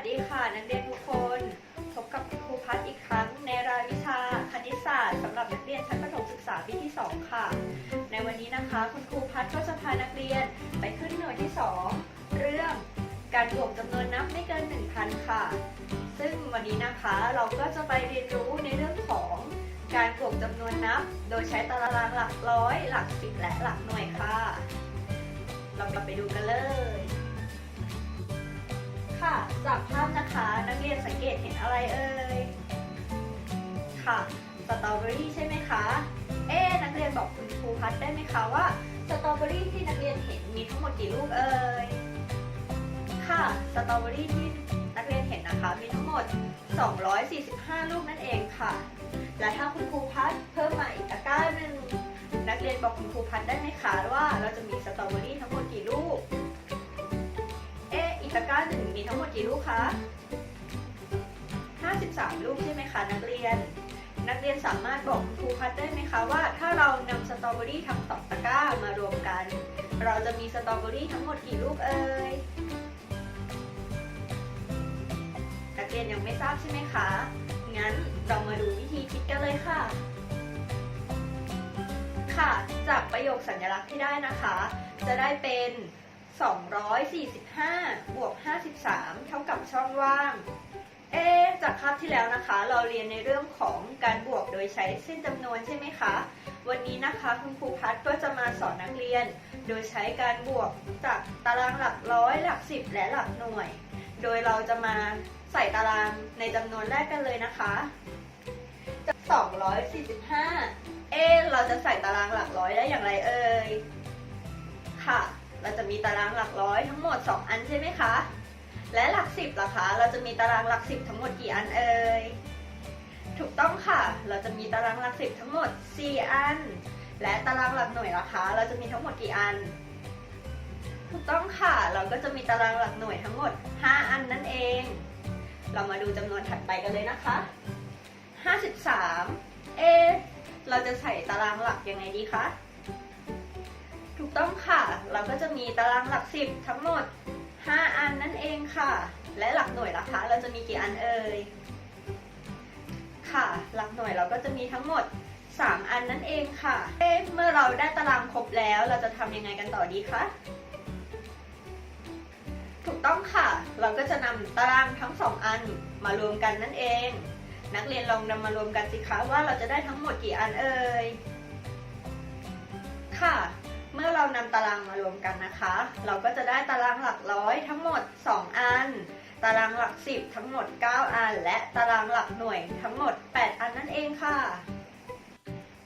สดีค่ะ นักเรียนทุกคนพบกับครูพัฒอีกครั้ง ในรายวิชาคณิตศาสตร์สำหรับนักเรียนชั้นประถมศึกษาปีที่ 2 ค่ะ ในวันนี้นะคะ คุณครูพัฒก็จะพานักเรียนไปขึ้นหน่วยที่ 2 เรื่องการบวกจำนวนนับไม่เกิน 1,000 ค่ะ ซึ่งวันนี้นะคะเราก็จะไปเรียนรู้ในเรื่องของการบวกจำนวนนับ โดยใช้ตารางหลักร้อย หลักสิบและหลักหน่วยค่ะ เรากลับไปดูกันเลย ค่ะ จากภาพนะคะ นักเรียนสังเกตเห็นอะไรเอ่ย ค่ะ สตรอเบอรี่ใช่ไหมคะ เอ๊นักเรียนบอกคุณครูพัดได้ไหมคะว่า สตรอเบอรี่ที่นักเรียนเห็นมีทั้งหมดกี่ลูกเอ่ย ค่ะ สตรอเบอรี่ที่นักเรียนเห็นนะคะ มีทั้งหมด 245 ลูกนั่นเองค่ะ และถ้าคุณครูพัดเพิ่มมาอีกตะกร้าหนึ่งนักเรียนบอกคุณครูพัดได้ไหมคะว่าเราจะมีสตรอเบอรี่ทั้งหมดกี่ลูก มีทั้งหมดกี่ลูกคะ 53 ลูกใช่ไหมคะนักเรียน นักเรียนสามารถบอกครูพัดได้ไหมคะว่าถ้าเรานำสตรอเบอรี่ทั้งสองตะกร้ามารวมกัน เราจะมีสตรอเบอรี่ทั้งหมดกี่ลูกเอ่ย นักเรียนยังไม่ทราบใช่ไหมคะ งั้นเรามาดูวิธีคิดกันเลยค่ะ ค่ะ จากประโยคสัญลักษณ์ที่ได้นะคะ จะได้เป็น 245 บวก 53 เท่ากับช่องว่าง เอ๊จากคาบที่แล้วนะคะ เราเรียนในเรื่องของการบวกโดยใช้เส้นจำนวนใช่ไหมคะ วันนี้นะคะคุณครูพัฒก็จะมาสอนนักเรียน โดยใช้การบวกจากตารางหลักร้อยหลักสิบและหลักหน่วย โดยเราจะมาใส่ตารางในจำนวนแรกกันเลยนะคะจาก245 เอ๊เราจะใส่ตารางหลักร้อยได้อย่างไรเอ่ยค่ะ เราจะมีตารางหลักร้อยทั้งหมด 2 อันใช่ไหมคะ และหลักสิบล่ะคะ เราจะมีตารางหลักสิบทั้งหมดกี่อันเอ่ย ถูกต้องค่ะ เราจะมีตารางหลักสิบทั้งหมด 4 อัน และตารางหลักหน่วยล่ะคะ เราจะมีทั้งหมดกี่อัน ถูกต้องค่ะ เราก็จะมีตารางหลักหน่วยทั้งหมด 5 อันนั่นเอง เรามาดูจำนวนถัดไปกันเลยนะคะ 53 เอ เราจะใส่ตารางหลักยังไงดีคะ เราก็จะมีตารางหลักสิบทั้งหมด 5 อันนั่นเองค่ะ และหลักหน่วยล่ะคะ เราจะมีกี่อันเอ่ย ค่ะ หลักหน่วยเราก็จะมีทั้งหมด 3 อันนั่นเองค่ะเอ๊ะเมื่อเราได้ตารางครบแล้ว เราจะทำยังไงกันต่อดีคะ ถูกต้องค่ะ เราก็จะนำตารางทั้งสองอันมารวมกันนั่นเอง นักเรียนลองนำมารวมกันสิคะว่าเราจะได้ทั้งหมดกี่อันเอ่ย ค่ะ เมื่อเรานำตารางมารวมกันนะคะ เราก็จะได้ตารางหลักร้อยทั้งหมด 2 อัน ตารางหลักสิบทั้งหมด 9 อัน และตารางหลักหน่วยทั้งหมด 8 อันนั่นเองค่ะ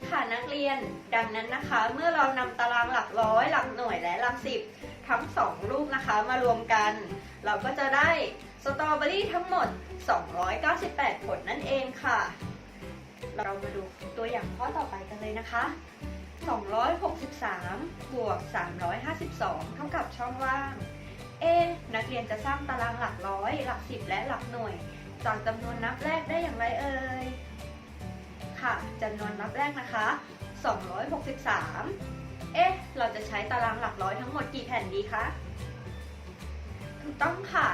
ค่ะนักเรียนดังนั้นนะคะ เมื่อเรานำตารางหลักร้อยหลักหน่วยและหลักสิบทั้ง 2 รูปนะคะมารวมกัน เราก็จะได้สตรอเบอรี่ทั้งหมด 298 ผลนั่นเองค่ะ เรามาดูตัวอย่างข้อต่อไปกันเลยนะคะ 263 บวก 352 เท่ากับช่องว่าง เอ๊ะนักเรียนจะสร้างตารางหลักร้อย หลักสิบและหลักหน่วย จากจำนวนนับแรกได้อย่างไรเอ่ย ค่ะจำนวนนับแรกนะคะ 263 เอ๊ะ เราจะใช้ตารางหลักร้อยทั้งหมดกี่แผ่นดีคะ ถูกต้องค่ะ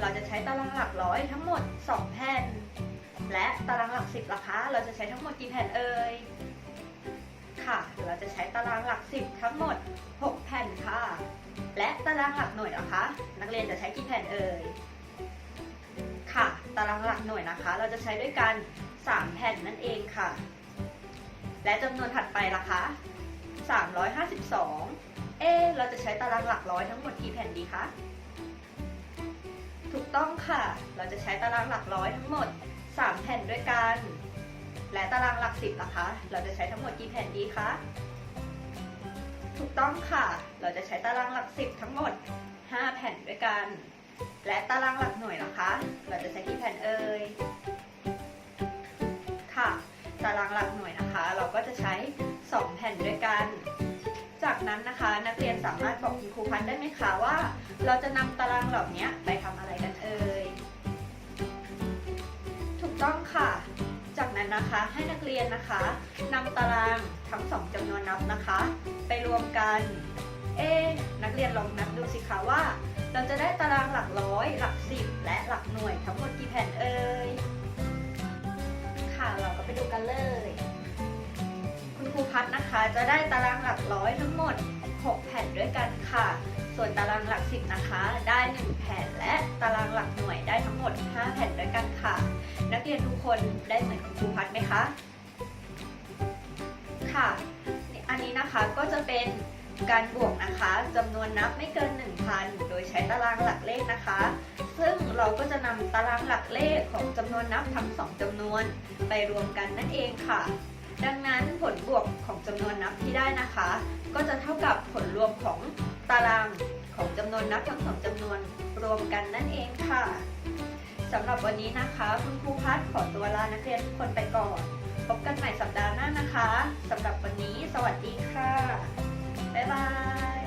เราจะใช้ตารางหลักร้อยทั้งหมด 2 แผ่น และตารางหลักสิบล่ะคะ เราจะใช้ทั้งหมดกี่แผ่นเอ่ย ค่ะเราจะใช้ตารางหลักสิบทั้งหมด 6 แผ่นค่ะ และตารางหลักหน่วยล่ะคะ นักเรียนจะใช้กี่แผ่นเอ่ยค่ะ ตารางหลักหน่วยนะคะ เราจะใช้ด้วยกัน 3 แผ่นนั่นเองค่ะ และจำนวนถัดไปล่ะคะ 352 เอ๊เราจะใช้ตารางหลักร้อยทั้งหมดกี่แผ่นดีคะถูกต้องค่ะ เราจะใช้ตารางหลักร้อยทั้งหมด 3 แผ่นด้วยกัน และตารางหลักสิบล่ะคะ เราจะใช้ทั้งหมดกี่แผ่นดีคะถูกต้องค่ะ เราจะใช้ตารางหลักสิบทั้งหมด 5 แผ่นด้วยกัน และตารางหลักหน่วยล่ะคะ เราจะใช้กี่แผ่นเอ่ยค่ะ ตารางหลักหน่วยนะคะ เราก็จะใช้ 2 แผ่นด้วยกัน จากนั้นนะคะ นักเรียนสามารถบอกคุณครูพันได้ไหมคะว่า เราจะนำตารางเหล่านี้ไปทำอะไรกันเอ่ยถูกต้องค่ะ นั้นนะคะ ให้นักเรียนนะคะนำตารางทั้งสองจำนวนนับนะคะ ไปรวมกัน เอ๊นักเรียนลองนับดูสิคะว่า เราจะได้ตารางหลักร้อย หลักสิบและหลักหน่วยทั้งหมดกี่แผ่นเอ่ยค่ะเราก็ไปดูกันเลย คุณครูพัฒนะคะจะได้ตารางหลักร้อยทั้งหมด 6 แผ่นด้วยกันค่ะ ส่วนตารางหลักสิบนะคะ ได้ 1 แผ่นและตารางหลักหน่วยได้ทั้งหมด 5 แผ่นด้วยกันค่ะ นักเรียนทุกคนได้เหมือน พัฒน์ไหมคะ ค่ะ อันนี้นะคะก็จะเป็นการบวกนะคะจำนวนนับไม่เกิน 1,000 โดยใช้ตารางหลักเลขนะคะ ซึ่งเราก็จะนำตารางหลักเลขของจำนวนนับทั้งสองจำนวนไปรวมกันนั่นเองค่ะ ดังนั้นผลบวกของจำนวนนับที่ได้นะคะ ก็จะเท่ากับผลรวมของตารางของจำนวนนับทั้งสองจำนวนรวมกันนั่นเองค่ะ สำหรับวันนี้นะคะ คุณครูพัฒขอตัวลานักเรียนทุกคนไปก่อน พบกันใหม่สัปดาห์หน้านะคะสำหรับวันนี้ สวัสดีค่ะ บ๊ายบาย